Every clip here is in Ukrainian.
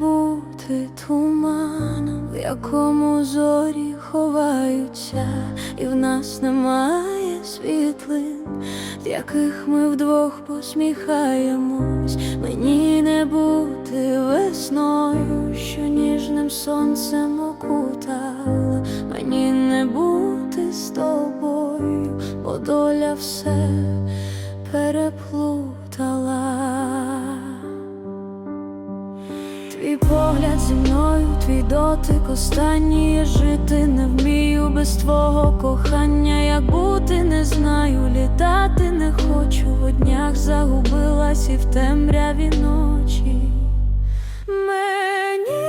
бути туманом, в якому зорі ховаються, і в нас немає світлин, в яких ми вдвох посміхаємось. Мені не бути весною, що ніжним сонцем окутала, мені не бути з тобою, бо доля все переплутала. Твій погляд зі мною, твій дотик останній я жити не вмію без твого кохання, як бути не знаю, літати не хочу, в днях загубилась і в темряві ночі. Мені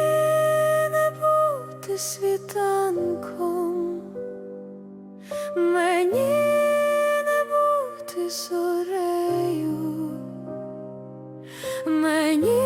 не бути світанком, мені не бути зорею, мені.